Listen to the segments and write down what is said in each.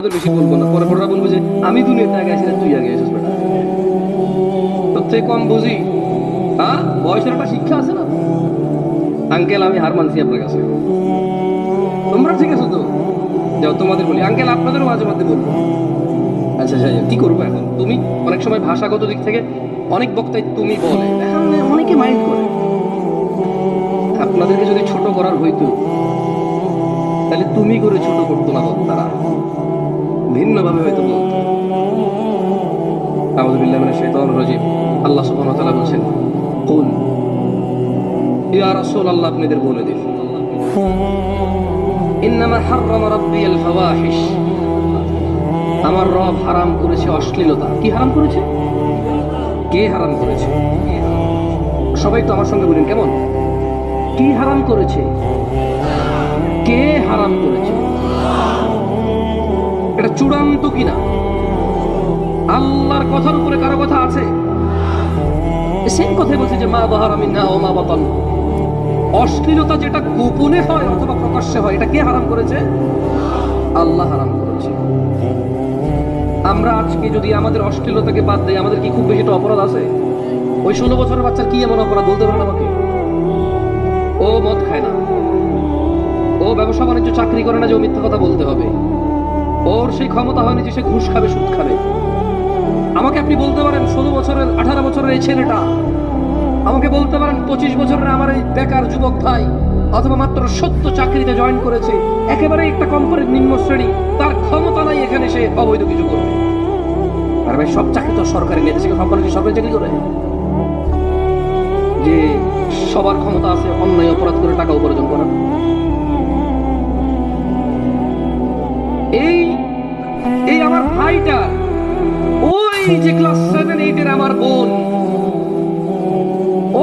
তুই আগে তোর কম বুঝি। হ্যাঁ? বয়সের একটা শিক্ষা আছে না? আঙ্কেল, আমি হার মানছি আপনার কাছে। তোমরা ঠিক তো? যাও, তোমাদের বলি। আঙ্কেল মাঝে মাঝে বলব। আচ্ছা আচ্ছা কি করব এখন? তুমি অনেক সময় ভাষাগত দিক থেকে অনেক বক্তাই তুমি বলে। এখন অনেকে মাইন্ড করে। আপনাদেরকে যদি ছোট করার হইতো, তাহলে তুমি করে ছোট করতো না বক্তারা। ভিন্নভাবে হয়তো বলতো আউযুবিল্লাহি মিনাশ আল্লাহ সুবহানাহু ওয়া তাআলা আমার রব হারাম করেছে অশ্লীলতা। কি হারাম করেছে? কে হারাম করেছে? সবাই তো আমার সঙ্গে বলেন, কেমন? কি হারাম করেছে? কে হারাম করেছে? চূড়ান্ত কিনা? আল্লাহর কথার উপরে কারও কথা আছে? সেম কথাই বলছে যে, মা বাহার আমি না ও মা বাতান। অশ্লীলতা যেটা গোপনে হয় অথবা প্রকাশ্যে হয়, এটা কে হারাম করেছে? আল্লাহ হারাম করেছে। আমরা আজকে যদি আমাদের অশ্লীলতাকে বাদ দেই, আমাদের কি খুব বেশি একটা অপরাধ আছে? ওই ষোলো বছরের বাচ্চার কি এমন অপরাধ বলতে পারেন আমাকে? ও মদ খায় না। ও ব্যবসা বাণিজ্য চাকরি করে না যে ও মিথ্যা কথা বলতে হবে। ওর সেই ক্ষমতা হয়নি যে সে ঘুষ খাবে, সুদ খাবে। আমাকে আপনি বলতে পারেন ষোলো বছরের, আঠারো বছরের এই ছেলেটা। আমাকে বলতে পারেন পঁচিশ বছরের আমার এই বেকার যুবক ভাই, অথবা মাত্র সত্য চাকরিতে জয়েন করেছে একেবারে একটা কোম্পানির নিম্ন শ্রেণি। তার ক্ষমতা নাই এখানে সে অবৈধ কিছু করবে। আর ভাই, সব চাকরি তো সরকারি নেই দেশে কোম্পানি সরকারি চাকরি করে? যে সবার ক্ষমতা আছে, অন্যায়, অপরাধ করে টাকা উপার্জন করা। ভাইটা। ওই যে ক্লাস সেভেন এইটের আমার বোন।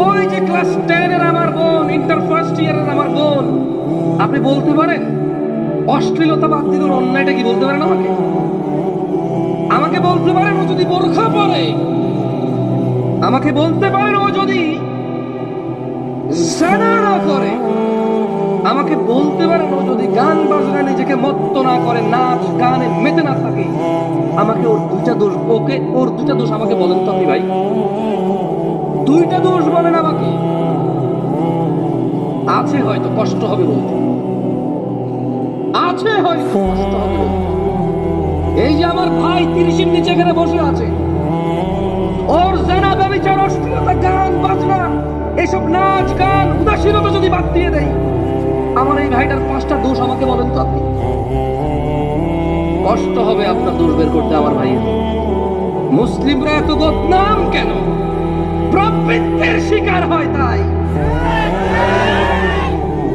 ওই যে ক্লাস টেন এর আমার বোন ইন্টার ফার্স্ট ইয়ারের আমার বোন। আপনি বলতে পারেন? অশ্লীলতা বাদ দিল অন্যায়টা কি বলতে পারেন আমাকে? আমাকে বলতে পারেন ও যদি বোরখা পরে। আমাকে বলতে পারেন ও যদি না করে। আমাকে বলতে পারেন ও যদি গান বাজনা নিজেকে মত্ত না করে, নাচ, গানে মেতে না থাকে। আমাকে ওর দুইটা দোষ, ওকে, ওর দুইটা দোষ আমাকে বলেন তো আপনি ভাই। দুইটা দোষ বলেন আমাকে। আছে হয়তো, কষ্ট হবে বলতে। আছে হয়তো, কষ্ট হবে এই যে আমার ভাই তিরিশের নিচে এখানে বসে আছে। ওর জানা ব্যবচার, অশ্লীলতা, গান, বাজনা, এসব নাচ, গান, উদাসীনতা যদি বাদ দিয়ে দেয়, আমার এই ভাইটার পাঁচটা দোষ আমাকে বলেন তো আপনি। কষ্ট হবে আপনার দোষ বের করতে আমার ভাইয়ের। মুসলিমরা এত বদনাম কেন? প্রবৃত্তির শিকার হয় তাই।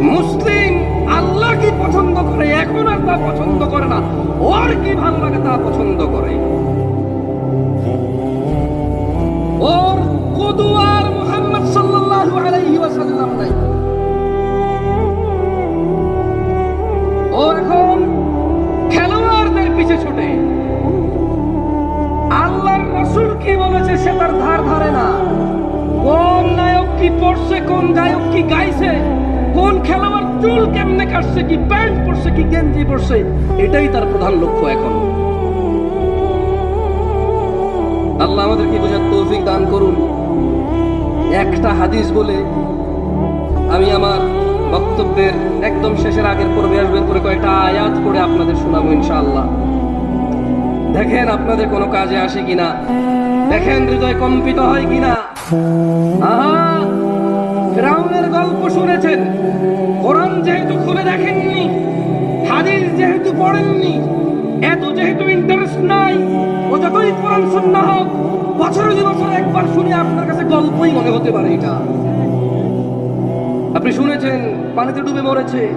মুসলিম আল্লাহ কি পছন্দ করে? এখন আর তা পছন্দ করে না। ওর কি ভালো লাগে তা পছন্দ করে। ওর কুদুয়ার মুহাম্মদ সাল্লাল্লাহু আলাইহি ওয়াসাল্লাম নাই। ও তার ধার ধারে না। কোন নায়ক কি পড়ছে, কোন গায়ক কি গাইছে, কোন খেলোয়াড় চুল কেমনে কাটছে, কি প্যান্ট পরছে, কি গেঞ্জি পরছে, এটাই তার প্রধান লক্ষ্য এখন। আল্লাহ আমাদেরকে বোঝার তৌফিক দান করুন। একটা হাদিস বলে আমি আমার বক্তব্যের একদম শেষের আগের পর্বে আসবেন করে কয়েকটা আয়াত করে আপনাদের শোনাবো ইনশাআল্লাহ। দেখেন আপনাদের কোনো কাজে আসে কিনা? দেখেন হৃদয় কম্পিত হয় কিনা? আহা! গল্প শুনেছেন। কোরআন যেহেতু খুলে দেখেননি, হাদিস যেহেতু পড়েননি, এত যেহেতু ইন্টারেস্ট নাই, ও যতই কোরআন শুননা হোক, বছরে দুই বছর একবার শুনে আপনার কাছে গল্পই মনে হতে পারে এটা। আপনি শুনেছেন, পানিতে ডুবে মরেছে।